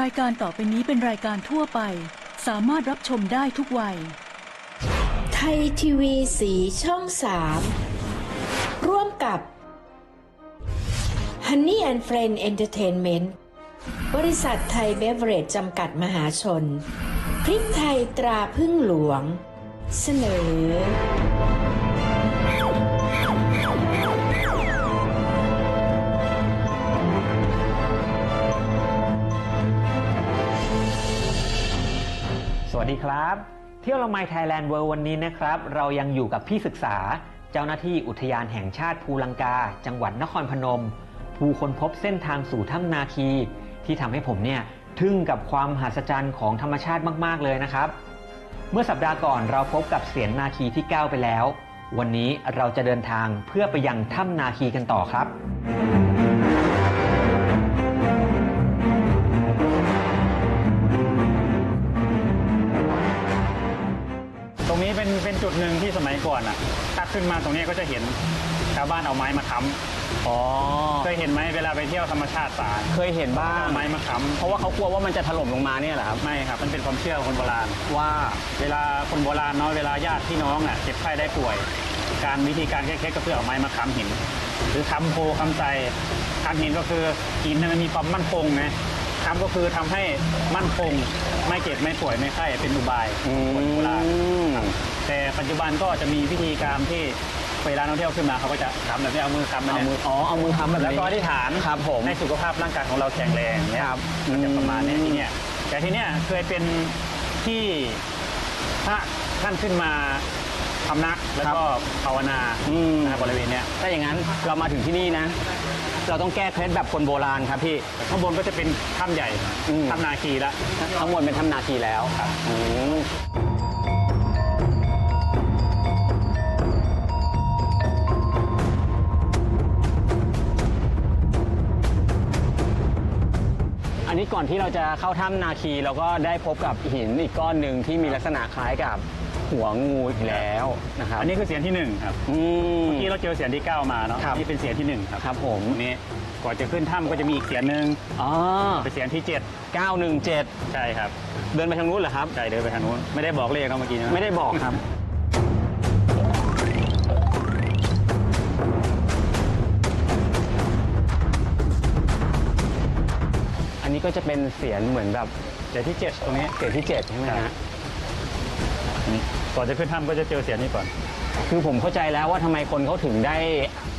รายการต่อไปนี้เป็นรายการทั่วไป สามารถรับชมได้ทุกวัย ไทยทีวีสีช่อง3ร่วมกับ Honey and Friend Entertainment บริษัทไทยเบเวอเรจจำกัดมหาชน พริกไทยตราพึ่งหลวง เสนอ วัสดีครับ เที่ยวละไมไทยแลนด์เวิร์วันนี้นะครับ เรายังอยู่กับพี่ศึกษา เจ้าหน้าที่อุทยานแห่งชาติภูลังกา จังหวัดนครพนม ผู้ค้นพบเส้นทางสู่ถ้ำนาคี ที่ทำให้ผมเนี่ยทึ่งกับความมหัศจรรย์ของธรรมชาติมาก ๆ เลยนะครับ เมื่อสัปดาห์ก่อนเราพบกับเสียนนาคีที่9ไปแล้ว วันนี้เราจะเดินทางเพื่อไปยังถ้ำนาคีกันต่อครับ รงนี้เป็นเป็นจุดหนึ่งที่สมัยก่อนอะถ้าขึ้นมาตรงนี้ก็จะเห็นชาวบ้านเอาไม้มาค้อ๋อำเคยเห็นไหมเวลาไปเที่ยวธรรมชาติป่าเคยเห็นบ้าง เอาไม้มาค้เพราะว่าเขากลัวว่ามันจะถล่มลงมาเนี่ยแหละครับำไม่ครับมันเป็นความเชื่อของคนโบราณ ว่า เวลาคนโบราณเนาะเวลาญาติพี่น้องอะเจ็บไข้ได้ป่วย การวิธีการแก้เคล็ดก็คือเอาไม้มาค้ำหิน หรือค้ำโพค้ำใจค้ำหินก็คือหินเนี่ยมันมีความมั่นคงไง ค้ำก็คือทำให้มั่นคงไม่เจ็บไม่ป่วยไม่ไข้เป็นอุบายอืคนโบราณมแต่ปัจจุบันก็จะมีวิธีการที่เวลานักท่องเที่ยวขึ้นมาเขาก็จะทำแบบนี้เอามือค้ำมาเอาเนี่ยมืออ๋อเอามือค้ำแบบนี้แล้วก็อธิษฐานครับผม ให้สุขภาพร่างกายของเราแข็งแรงเนี่ยครับก็จะประมาณเนี้ยอืมที่เนี่ยแต่ที่เนี่ยเคยเป็นที่พระท่านขึ้นมาพำนักแล้วก็ภาวนาอืม นะครับบริเวณเนี้ย ถ้าอย่างนั้นเรามาถึงที่นี่นะ เราต้องแก้เคล็ดแบบคนโบราณครับพี่ ข้างบนก็จะเป็นถ้ำใหญ่อืม ถ้ำนาคีละทั้งหมดเป็นถ้ำนาคีแล้วครับอืมอันนี้ก่อนที่เราจะเข้าถ้ำนาคีเราก็ได้พบกับหินอีกก้อนหนึ่งที่มีลักษณะคล้ายกับ หัวงูอีกแล้วนะครับอันนี้คือเสียงที่หนึ่งครับอืม เมื่อกี้เราเจอเสียงที่เก้ามาเนาะครับ นี่เป็นเสียงที่หนึ่งครับครับผมตรงนี้ก่อนจะขึ้นถ้ำก็จะมีอีกเสียงหนึ่งอ๋อเป็นเสียงที่เจ็ด917 ใช่ครับเดินไปทางนู้นเหรอครับ ใช่เดินไปทางนู้นไม่ได้บอกเลขเนาะเมื่อกี้นะไม่ได้บอกครับ อันนี้ก็จะเป็นเสียงเหมือนแบบ เสียงที่เจ็ดตรงนี้ เสียงที่ 7 ใช่ไหมครัฮะบนี่ ก่อนจะขึ้นถ้ำก็จะเจอเสียงนี้ก่อน คือผมเข้าใจแล้วว่าทำไมคนเขาถึงได้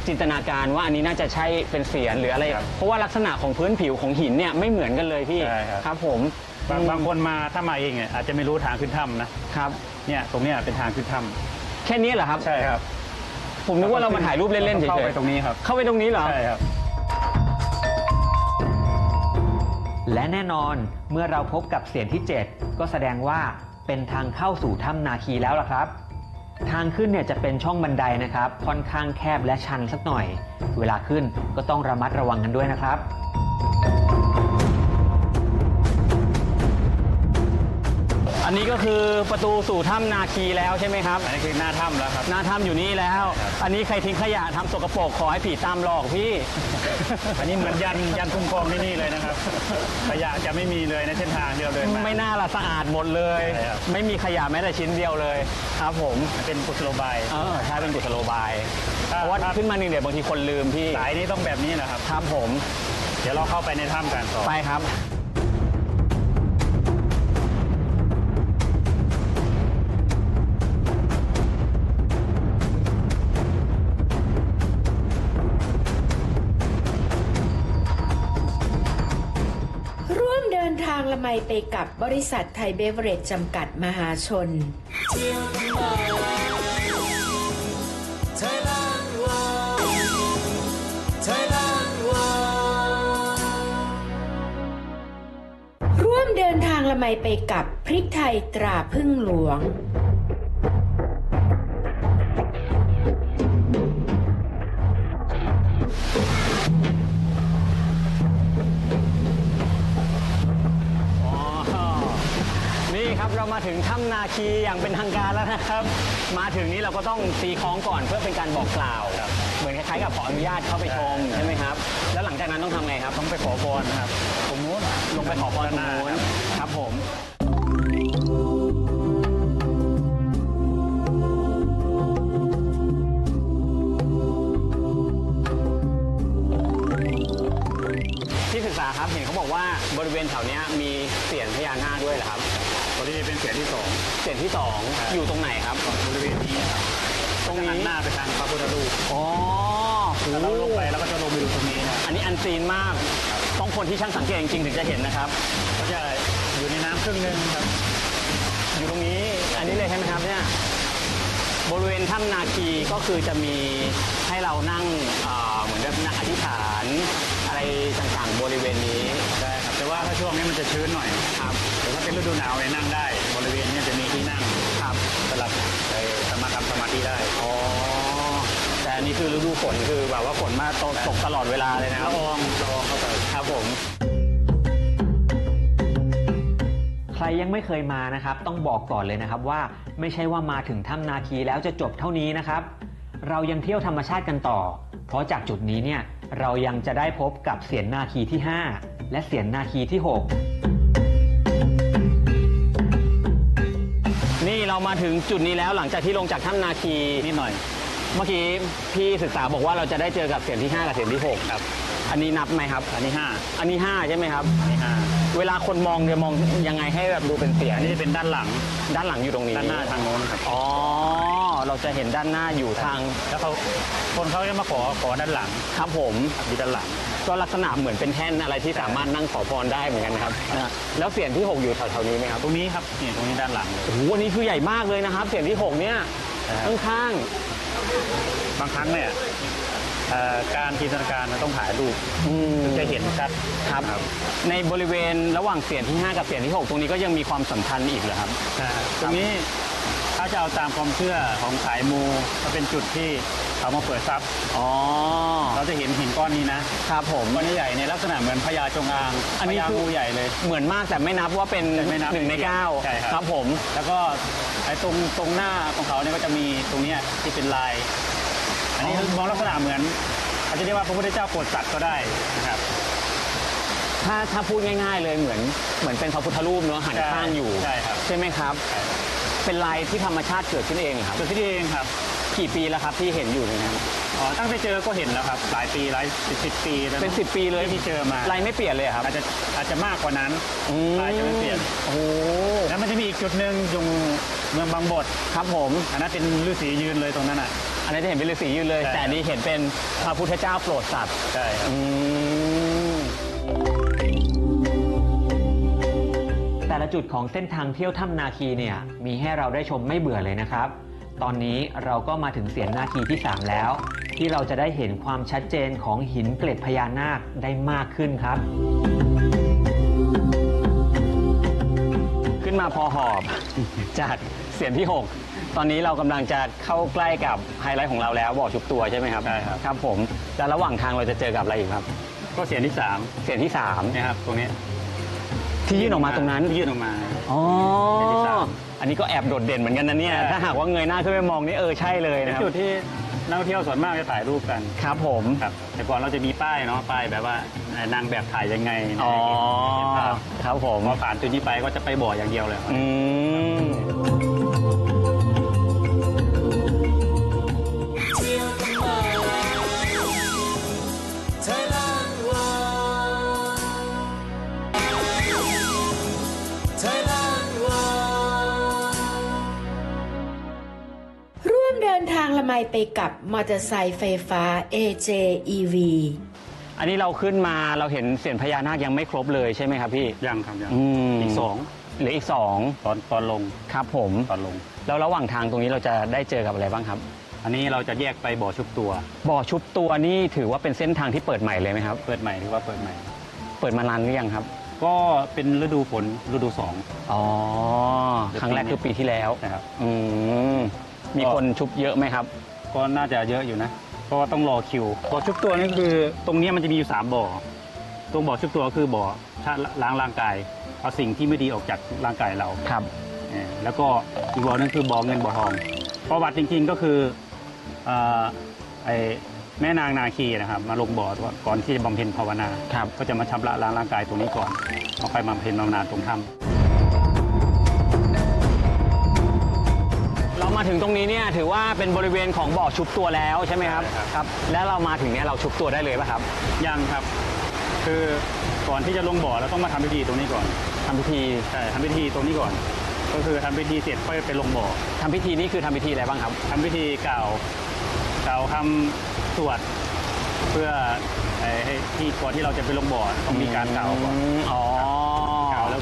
จินตนาการว่าอันนี้น่าจะใช่เป็นเสียงหรืออะไร ครับเพราะว่าลักษณะของพื้นผิวของหินเนี่ยไม่เหมือนกันเลยพี่ใช่ครับ ครับผมบางอืมบางคนมาถ้ามาเองเนี่ยอาจจะไม่รู้ทางขึ้นถ้ำนะครับ เนี่ยตรงเนี้ยเป็นทางขึ้นถ้แค่นี้เหรอครับำใช่ครับผมนึกว่าเรามาถ่ายรูปเล่นๆเฉยๆเข้าไปตรงนี้ครับเข้าไปตรงนี้เหรอ ใช่ครับ และแน่นอนเมื่อเราพบกับเสียงที่ 7 ก็แสดงว่า เป็นทางเข้าสู่ถ้ำนาคีแล้วล่ะครับ ทางขึ้นเนี่ยจะเป็นช่องบันไดนะครับ ค่อนข้างแคบและชันสักหน่อย เวลาขึ้นก็ต้องระมัดระวังกันด้วยนะครับ นนี้ก็คือประตูสู่ถ้ำนาคีแล้วใช่ไหมครับ อันนี้คือหน้าถ้ำแล้วครับหน้าถ้ำอยู่นี่แล้ว อันนี้ใครทิ้งขยะทำสกปรกขอให้ผีตามหลอกพี่ อันนี้เหมือนยันยันคุ้มครองที่นี่เลยนะครับ ขยะจะไม่มีเลยในเส้นทางที่เราเดินมา ไม่น่าละสะอาดหมดเลย ใช่ครับ ไม่มีขยะแม้แต่ชิ้นเดียวเลยครับผมมันเป็นกุศโลบาย เออใช่เป็นกุศโลบายถ้าเพราะว่าถ้าขึ้นมาหนึ่งเดี๋ยวบางทีคนลืมพี่สายนี้ต้องแบบนี้นะครับ ครับผม เดี๋ยวเราเข้าไปในถ้ำกันต่อ ไปครับ ไมไปกับบริษัทไทยเบเวอเรจจำกัดมหาชน ร่วมเดินทางละไมไปกับพริกไทยตราพึ่งหลวง ถึงถ้ำนาคีอย่างเป็นทางการแล้วนะครับ มาถึงนี้เราก็ต้องตีคล้องก่อนเพื่อเป็นการบอกกล่าว เหมือนคล้ายๆกับขออนุญาตเข้าไปชมใช่ไหมครับ แล้วหลังจากนั้นต้องทำไงครับ ต้องไปขอพรนะครับตรงนู้นลงไปขอพรตรงนู้น 2 อยู่ตรงไหนครับ บริเวณนี้ครับตรงนี้หน้าไปทางพระพุทธรูปอ๋อแล้วลงไปแล้วก็จะลงไปดูตรงนี้นะอันนี้อันซีนมาก ต้องคนที่ช่างสังเกตจริงๆถึงจะเห็นนะครับ ก็จะอยู่ในน้ำครึ่งหนึงครับ อยู่ตรงนี้ อันนี้เลยใช่ไหมครับเนี่ย บริเวณถ้ำนาคีก็คือจะมีให้เรานั่งเหมือนแบบนั่งอธิษฐาน อะไรต่างๆบริเวณนี้ ได้ แต่ว่าถ้าช่วงนี้มันจะชื้นหน่อยครับแต่ถ้าเป็นฤดูหนาวเนี่ยนั่งได้ บริเวณเนี้จะมีที่นั่งครับสำหรับไปสมาธิสมาธิได้อ๋อแต่อันนี้คือฤดูฝนคือแบบว่าฝนมาตกตกตลอดเวลาเลยนะคละรับอองละอองเข้าไปครับผม ใครยังไม่เคยมานะครับ ต้องบอกก่อนเลยนะครับว่าไม่ใช่ว่ามาถึงถ้ำนาคีแล้วจะจบเท่านี้นะครับ เรายังเที่ยวธรรมชาติกันต่อ เพราะจากจุดนี้เนี่ยเรายังจะได้พบกับเสียนนาคีที่ 5 และเสียนนาคีที่นี่เรามาถึงจุดนี้แล้วหลังจากที่ลงจากถ้ำนาคีนิดหน่อย เมื่อกี้พี่ศึกษาบอกว่าเราจะได้เจอกับเสียงที่ 5 กับเสียงที่ 6 ครับ อันนี้นับไหมครับ อันนี้ห้าอันนี้ 5 ใช่ไหมครับอันนี้ห้าเวลาคนมองจะมองยังไงให้แบบดูเป็นเสียงอันนี้เป็นด้านหลัง ด้านหลังอยู่ตรงนี้ ด้านหน้าทางโน้นครับ อ๋อ เราจะเห็นด้านหน้าอยู่ทางแล้วเขาคนเขาจะมาขอขอด้านหลังครับผมมีด้านหลัง ก็ลักษณะเหมือนเป็นแท่นอะไรที่สามารถนั่งขอพรได้เหมือนกันนะครับนะแล้วเสียงที่ 6 อยู่แถวๆนี้ไหมครับตรงนี้ครับนี่ตรงนี้ด้านหลังเลยโอ้โหอันนี้คือใหญ่มากเลยนะครับ เสียงที่ 6 เนี่ยครับข้างบางครั้งเนี่ยเอ่อการจินตนาการมันต้องถ่ายรูปๆอืมจะเห็นชัดครับ ในบริเวณระหว่างเสียงที่ 5 กับเสียงที่ 6 ตรงนี้ก็ยังมีความสำคัญอีกเหรอครับนะฮะตรงนี้ถ้า จะเอาตามความเชื่อของสายมูก็เป็นจุดที่เขามาเปิดทรัพย์อ๋อเราจะเห็นหินก้อนนี้นะครับผมก้อนนี้ใหญ่ในลักษณะเหมือนพญาจงอางอันนี้พญาคืองูใหญ่เลย เหมือนมากแต่ไม่นับว่าเป็นแต่ไม่นับหนึ่งในเก้าใช่ครับครับผม แล้วก็ไอ้ตรงตรงหน้าของเขาเนี่ยก็จะมีตรงเนี้ยที่เป็นลาย อันนี้อ๋อมองลักษณะเหมือนอาจจะเรียกว่าพระพุทธเจ้าโปรดสัตว์ก็ได้นะครับถ้าถ้าพูดง่าย ๆ เลยเหมือนเหมือนเป็นพระพุทธรูปเนาะหันใช่ข้างอยู่ใช่ครับใช่ไหมครับ เป็นลายที่ธรรมชาติเกิดขึ้นเองเหรอครับ เกิดขึ้นเองครับ กี่ปีแล้วครับที่เห็นอยู่เนยนะครับอ๋อตั้งแต่เจอก็เห็นแล้วครับ หลายปีหลายสิบสิบปีแล้วเป็น10ปีเลยที่เจอมาลายไม่เปลี่ยนเลยเหรอครับอาจจะอาจจะมากกว่านั้นอืมลายจะไม่เปลี่ยนโอ้โหแล้วมันจะมีอีกจุดหนึ่งอยู่เมืองบางบดครับผม อันนั้นเป็นฤาษียืนเลยตรงนั้นอะอันนี้จะเห็นเป็นฤาษีอยู่เลยใช่แต่อันนี้เห็นเป็นพระพุทธเจ้าโปรดสัตว์ใช่ครับ แต่ละจุดของเส้นทางเที่ยวถ้ำนาคีเนี่ยมีให้เราได้ชมไม่เบื่อเลยนะครับ ตอนนี้เราก็มาถึงเสียนนาคีที่ 3 แล้ว ที่เราจะได้เห็นความชัดเจนของหินเกล็ดพญานาคได้มากขึ้นครับ ขึ้นมาพอหอบ จากเสียงที่ 6 ตอนนี้เรากำลังจะเข้าใกล้กับไฮไลท์ของเราแล้วบ่อชุบตัวใช่ไหมครับใช่ครับครับผมแล้วระหว่างทางเราจะเจอกับอะไรอีกครับ ก็เสียงที่สามเสียงที่3เนี่ยครับตรงนี้ ที่ยื่นออกมาตรงนั้น ที่ยื่นออกมา อ๋อเสียงที่สามอันนี้ก็แอบโดดเด่นเหมือนกันนะเนี่ยใช่ถ้าหากว่าเงยหน้าขึ้นไปมองนี่เออใช่เลยเป็นนะครับจุดที่นักท่องเที่ยวส่วนมากจะถ่ายรูปกัน ครับผมครับแต่ก่อนเราจะมีป้ายเนาะป้ายแบบว่านางแบบถ่ายยังไงอ๋อเห็นภาพครับผมพอผ่านจุดนี้ไปก็จะไปบ่ออย่างเดียวเลยครับอืม ไมไปกับมอเตอร์ไซค์ไฟฟ้า AJEV อันนี้เราขึ้นมาเราเห็นเสียงพญานาคยังไม่ครบเลยใช่ไหมครับพี่ ยังครับยังอืม อีกสองเหลืออีกสองตอนตอนลงครับผม ตอนลง แล้วระหว่างทางตรงนี้เราจะได้เจอกับอะไรบ้างครับ อันนี้เราจะแยกไปบ่อชุบตัว บ่อชุบตัวนี่ถือว่าเป็นเส้นทางที่เปิดใหม่เลยไหมครับ เปิดใหม่หรือว่าเปิดใหม่ เปิดมานานหรือยังครับ ก็เป็นฤดูฝนฤดูสองอ๋อ ครั้งแรกคือปีที่แล้ว นะครับ อืม มีก็คนชุบเยอะไหมครับ ก็น่าจะเยอะอยู่นะ เพราะว่าต้องรอคิวบ่อชุบตัวนี่คือตรงเนี้ยมันจะมีอยู่สามบ่อ ตรงบ่อชุบตัวคือบ่อชาล้างร่างกาย เอาสิ่งที่ไม่ดีออกจากร่างกายเราครับเออแล้วก็อีกบ่อนึงคือบ่อเงินบ่อทองประวัติจริง ๆก็คือเอ่อไอ้แม่นางนาคีนะครับ มาลงบ่อก่อนที่จะบำเพ็ญภาวนาครับก็จะมาชำระล้างร่างกายตรงนี้ก่อนเอาไปบำเพ็ญภาวนาตรงถ้ำ มาถึงตรงนี้เนี่ยถือว่าเป็นบริเวณของบ่อชุบตัวแล้วใช่ไหมครับใช่ครับ ครับ แล้วเรามาถึงเนี่ยเราชุบตัวได้เลยป่ะครับยังครับ คือก่อนที่จะลงบ่อเราต้องมาทำพิธีตรงนี้ก่อนทำพิธีใช่ทำพิธีตรงนี้ก่อน ก็คือทำพิธีเสร็จค่อยไปลงบ่อทำพิธีนี่คือทำพิธีอะไรบ้างครับ ทำพิธีกล่าวกล่าวคำสวดเพื่อไอ้ให้ที่ก่อนที่เราจะไปลงบ่อต้องมีการกล่าวก่อน มอ๋อ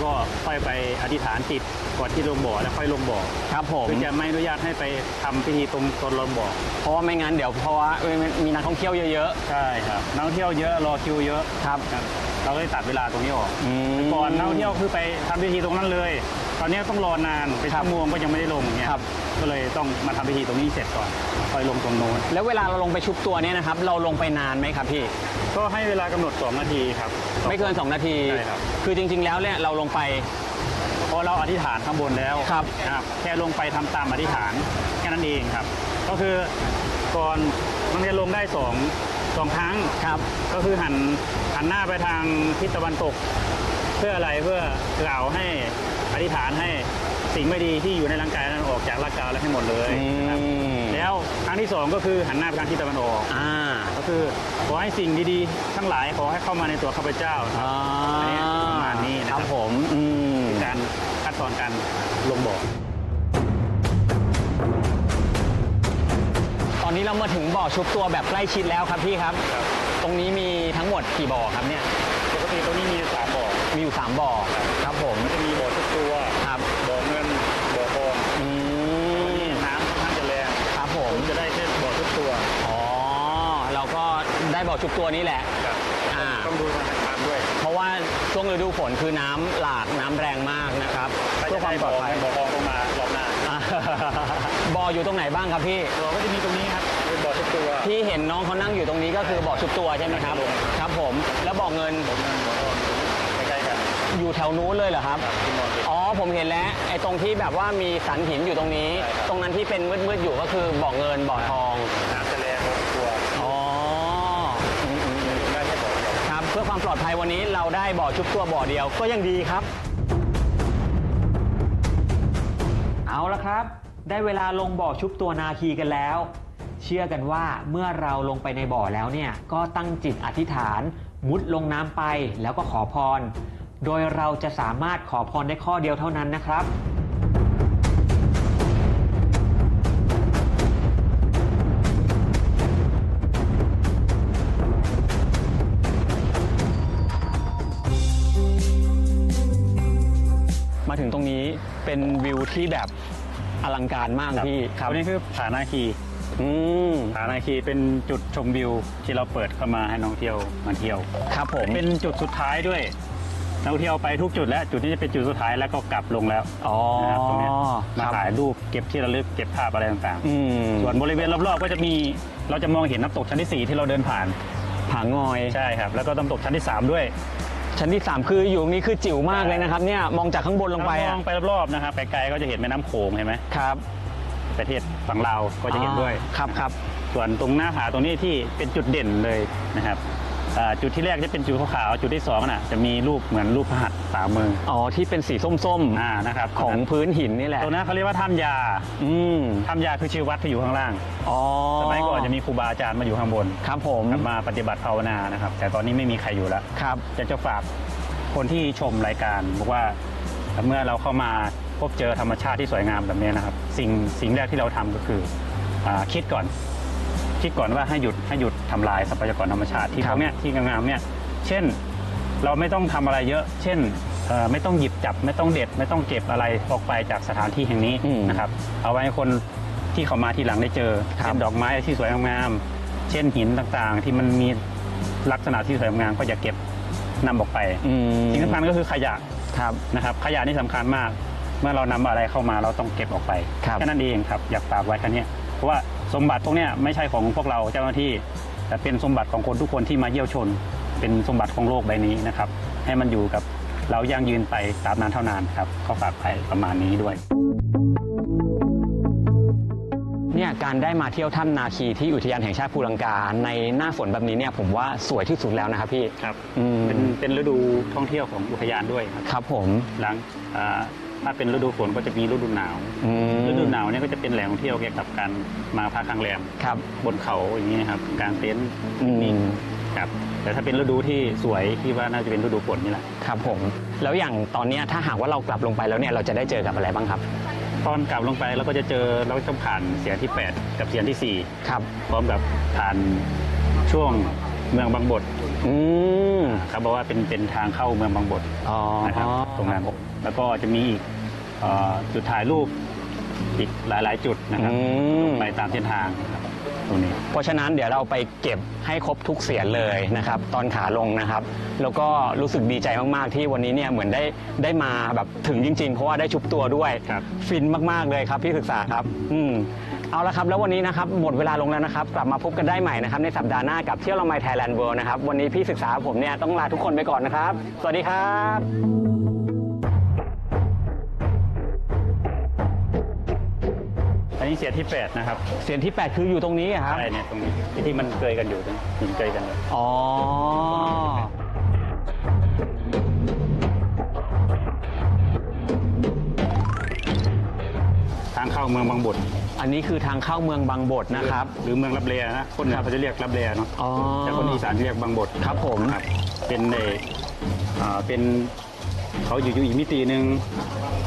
กล่าวแล้วก็ค่อยไปอธิษฐานจิตก่อนที่ลงบ่อแล้วค่อยลงบ่อครับผมคือจะไม่อนุญาตให้ไปทำพิธีตรงตอนลงบ่อเพราะว่าไม่งั้นเดี๋ยวเพราะว่าเอ้ยมีนักท่องเที่ยวเยอะใช่ครับนักท่องเที่ยวเยอะรอคิวเยอะๆครับ ครับ เราก็เลยตัดเวลาตรงนี้ออกอืมก่อนนักท่องเที่ยวคือไปทำพิธีตรงนั้นเลย ตอนนี้ต้องรอนานเป็นครับชั่วโมงก็ยังไม่ได้ลงอย่างเงี้ยครับก็เลยต้องมาทำพิธีตรงนี้เสร็จก่อนค่อยลงตรงโน้นแล้วเวลาเราลงไปชุบตัวเนี่ยนะครับ เราลงไปนานไหมครับพี่ ก็ให้เวลากำหนด 2 นาทีครับ ไม่เกิน 2 นาทีใช่ครับคือจริง ๆ แล้วเนี่ยเราลงไปเพราะเราอธิษฐานข้างบนแล้วครับครับแค่ลงไปทำตามอธิษฐานแค่นั้นเองครับ ก็คือก่อนมันจะลงได้ส องสองครั้งครับ ก็คือหันหันหน้าไปทางทิศตะวันตก เพื่ออะไรเพื่อกล่าวให้อธิษฐานให้สิ่งไม่ดีที่อยู่ในร่างกายนั้นออกจากร่างกายเราให้หมดเลยนะครับอืมแล้วครั้งที่สองก็คือหันหน้าไปทางทิศตะวันออกอ่าก็คือขอให้สิ่งดีๆ ทั้งหลายขอให้เข้ามาในตัวข้าพเจ้าอ่าประมาณนี้นะครับผมอืมการขั้นตอนการลงบ่อ อนนี้เรามาถึงบ่อชุบตัวแบบใกล้ชิดแล้วครับพี่ครับ ครับตรงนี้มีทั้งหมดกี่บ่อครับเนี่ย ปกติตรงนี้มีสามบ่อมีอยู่ 3 บ่อ ครับผม มันจะมีบ่อทุกตัวครับ บ่อเงินบ่อทองอืนี่มน้ำค่อนข้างจะแรงครับผผม มจะได้แค่บ่อทุกตัวอ๋อ เราก็ได้บ่อชุบตัวนี้แหละ ครับอ่า ต้องดูทางน้ำด้วยเพราะว่าช่วงฤดูฝนคือน้ำหลากน้ำแรงมากนะครับถ้าเพื่จะอความปลอดภัยบ่อทองลงมารอบหน้าอ่าบ่ ออยู่ตรงไหนบ้างครับพี่บ่อก็จะมีตรงนี้ครับเป็นบ่อทุกตัวที่เห็นน้องเขานั่งอยู่ตรงนี้ก็คือบ่อชุบตัวใช่ไหมครับครับผมแล้วบ่อเงินบ่อเงินบ่อทองใกล้ๆกันอยู่แถวนู้นเลยเหรอครับครับที่มองเห็นอ๋อผมเห็นแล้วไอ้ตรงที่แบบว่ามีสันหินอยู่ตรงนี้ใช่ครับตรงนั้นที่เป็นมืดๆอยู่ก็คือบ่อเงินบ่อทองน้ำจะแรงพอสมควรอ๋ออืมอืมอืมได้แค่บ่อเดียวครับเพื่อความปลอดภัยวันนี้เราได้บ่อชุบตัวบ่อเดียวก็ยังดีครับ เอาละครับ ได้เวลาลงบ่อชุบตัวนาคีกันแล้ว เชื่อกันว่าเมื่อเราลงไปในบ่อแล้วเนี่ยก็ตั้งจิตอธิษฐาน มุดลงน้ำไปแล้วก็ขอพร โดยเราจะสามารถขอพรได้ข้อเดียวเท่านั้นนะครับมาถึงตรงนี้เป็นวิวที่แบบ อลังการมากพี่ครับตัวนี้คือผานาคีอืมผานาคีเป็นจุดชมวิวที่เราเปิดเข้ามาให้นักท่องเที่ยวมาเที่ยว ครับผมเป็นจุดสุดท้ายด้วยนักท่องเที่ยวไปทุกจุดแล้ว จุดนี้จะเป็นจุดสุดท้ายแล้วก็กลับลงแล้วอ๋อนะครับตรงเนี้ยมาครับถ่ายรูปเก็บที่ระลึกเก็บภาพอะไรต่างอืมๆส่วนบริเวณรอบๆก็จะมีเราจะมองเห็นน้ำตกชั้นที่ 4 ที่เราเดินผ่านผางอยใช่ครับ แล้วก็น้ำตกชั้นที่ 3 ด้วย ชั้นที่ 3 คืออยู่ตรงนี้คือจิ๋วมากเลยนะครับเนี่ยมองจากข้างบนลงไปถ้ามอะองไปรอบๆนะครับไกลๆก็จะเห็นแม่น้ำโขงเห็นไหมครับประเทศฝั่งลาวก็จะเห็นด้วยอ๋อครับครับ ส่วนตรงหน้าผาตรงนี้ที่เป็นจุดเด่นเลยนะครับอ่า จุดที่แรกจะเป็นจุดขาวๆจุดที่สองน่ะจะมีรูปเหมือนรูปพระหัตถ์สามมืออ๋อที่เป็นสีส้มอ่านะครับๆของพื้นหินนี่แหละตรงนั้นเขาเรียกว่าถ้ำยาอืมถ้ำยาคือชื่อวัดที่อยู่ข้างล่างอ๋อสมัยก่อนจะมีครูบาอาจารย์มาอยู่ข้างบนครับผมครับมาปฏิบัติภาวนานะครับ แต่ตอนนี้ไม่มีใครอยู่แล้วครับจะจะฝากคนที่ชมรายการบอกว่าเมื่อเราเข้ามาพบเจอธรรมชาติที่สวยงามแบบนี้นะครับ สิ่งสิ่งแรกที่เราทำก็คืออาคิดก่อน คิดก่อนว่าให้หยุดให้หยุดทำลายทรัพยากรธรรมชาติที่คพรับวกเนี้ยที่งามๆเนี่ยเช่นเราไม่ต้องทำอะไรเยอะ เช่นเอ่อไม่ต้องหยิบจับไม่ต้องเด็ด ไม่ต้องเก็บอะไรออกไปจากสถานที่แห่งนี้อืมนะครับเอาไว้ให้คนที่เขามาทีหลังได้เจอครับเช่นดอกไม้ที่สวยงามๆเช่นหินต่างๆ ที่มันมีลักษณะที่สวยงามก็อย่าเก็บนำออกไปอืมสิ่งสำคัญก็คือขยะครับนะครับ ขยะนี่สำคัญมาก เมื่อเรานำอะไรเข้ามาเราต้องเก็บออกไปครับแค่นั้นเองครับอยากฝากไว้แค่เนี้ยเพราะว่า สมบัติพวกเนี้ยไม่ใช่ของพวกเราเจ้าหน้าที่ แต่เป็นสมบัติของคนทุกคนที่มาเยี่ยวชน เป็นสมบัติของโลกใบนี้นะครับ ให้มันอยู่กับเรายั่งยืนไปตราบนานเท่านานครับก็ฝากไปประมาณนี้ด้วยนเนี่ยการได้มาเที่ยวถ้ำนาคีที่อุทยานแห่งชาติภูลังกาในหน้าฝนแบบนี้เนี่ยผมว่าสวยที่สุดแล้วนะครับพี่ครับอืมเป็นเป็นฤดูท่องเที่ยวของอุทยานด้วยครับครับผมหลังอ่า ถ้าเป็นฤดูฝนก็จะมีฤดูหนาวอืม ฤดูหนาวเนี่ยก็จะเป็นแหล่งท่องเที่ยวเกี่ยวกับการมาพักค้างแรมครับ บนเขาอย่างนี้นะครับกางเต็นท์อืม ครับแต่ถ้าเป็นฤดูที่สวยที่ว่าน่าจะเป็นฤดูฝนนี่แหละ ครับผม แล้วอย่างตอนเนี้ยถ้าหากว่าเรากลับลงไปแล้วเนี่ยเราจะได้เจอกับอะไรบ้างครับ ตอนกลับลงไปเราก็จะเจอเราก็ต้องผ่านเสียที่ 8 กับเสียที่ ครับ 4 พร้อมกับผ่านช่วงเมืองบางบดอืม เขาบอกว่าเป็นเป็นทางเข้าเมืองบางบดอ๋อนะครับตรงนั้น แล้วก็จะมีอีกเอ่อจุดถ่ายรูปอีกหลาย ๆ จุดนะครับอืม ไปตามเส้นทางนะครับตรงนี้ เพราะฉะนั้นเดี๋ยวเราไปเก็บให้ครบทุกเสียงเลยนะครับ ตอนขาลงนะครับ แล้วก็รู้สึกดีใจมาก ๆ ที่วันนี้เนี่ยเหมือนได้ได้มาแบบถึงจริง ๆ เพราะว่าได้ชุบตัวด้วย ครับ ฟินมาก ๆ เลยครับพี่ศึกษาครับอืมเอาละครับ แล้ววันนี้นะครับหมดเวลาลงแล้วนะครับ กลับมาพบกันได้ใหม่นะครับในสัปดาห์หน้ากับเที่ยวละไมไทยแลนด์เวิลด์นะครับวันนี้พี่ศึกษาผมเนี่ยต้องลาทุกคนไปก่อนนะครับ สวัสดีครับ นนี้เสียที่ 8 นะครับเสียงที่ 8 คืออยู่ตรงนี้อะครับ ใช่เนี่ยตรงนี้ที่ที่มันเกยกันอยู่ตรงหินเกยกันเลยอ๋อ ทางเข้าเมืองบางบดอันนี้คือทางเข้าเมืองบางบดนะครับ หรือเมืองรับแลนะคนเหนือเขาจะเรียกรับแลเนาะอ๋อ แต่คนอีสานเรียกบางบดครับผมครับเป็นในอ่าเป็นเขาอยู่อยู่อีกมิติหนึ่ง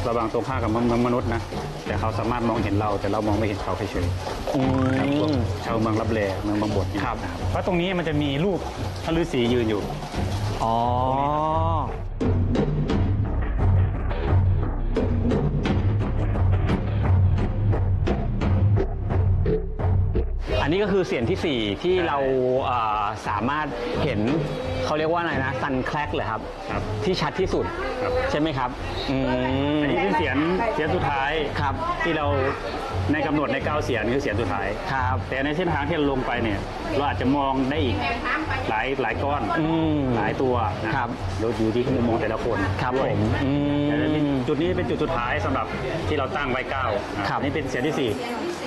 ระหว่างตรงข้ามกับเมืองมนุษย์นะ แต่เขาสามารถมองเห็นเรา แต่เรามองไม่เห็นเขาเฉยอืๆครับพวกมชาวเมืองรับแลเมืองบางบดนี่ครับนะเพราะตรงนี้มันจะมีรูปพระฤาษียืนอยู่ อ๋อ อันนี้ก็คือเสียงที่ 4 ที่เราเอ่อสามารถเห็นเขาเรียกว่าอะไรนะซันแคลกเลยครับ ครับ ที่ชัดที่สุดครับ ใช่ไหมครับอืมอันนี้คือเสียงเสียงสุดท้ายครับที่เราในกำหนดในเก้าเสียงนี่คือเสียงสุดท้าย ครับ แต่ในเส้นทางที่เราลงไปเนี่ย เราอาจจะมองได้อีกหลายหลายก้อน อืม หลายตัวนะครับ เราอยู่ที่มุมมองแต่ละคนครับด้ผวยมอืแต่ม จุดนี้เป็นจุดสุดท้ายสำหรับที่เราตั้งไว้เก้านะครับนี่เป็นเสียงที่สี่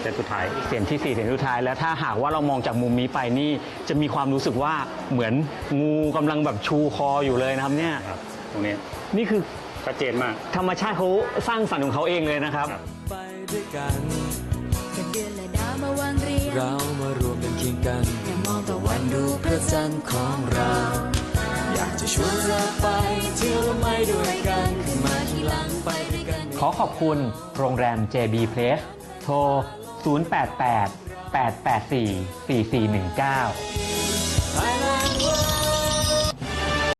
เสียงสุดท้าย เสียงที่4เสียงสุดท้ายแล้วถ้าหากว่าเรามองจากมุมนี้ไปนี่จะมีความรู้สึกว่าเหมือนงูกำลังแบบชูคออยู่เลยนะครับเนี่ยครับตรงนี้นี่คือชัดเจนมาก ธรรมชาติเขาสร้างสรรค์ของเขาเองเลยนะครับ ครับ ไปด้วยกันแค่เดือนและดาวมาวางเรียงเรามารวมกันเคียงกัน อย่ามองตะวันดูพระจันทร์ของเรา อยากจะชวนเธอไปเที่ยวละไม่ด้วยกัน ขึ้นมาที่หลังไปด้วยกัน ขอขอบคุณโรงแรม JB Place โทร 088 884 4419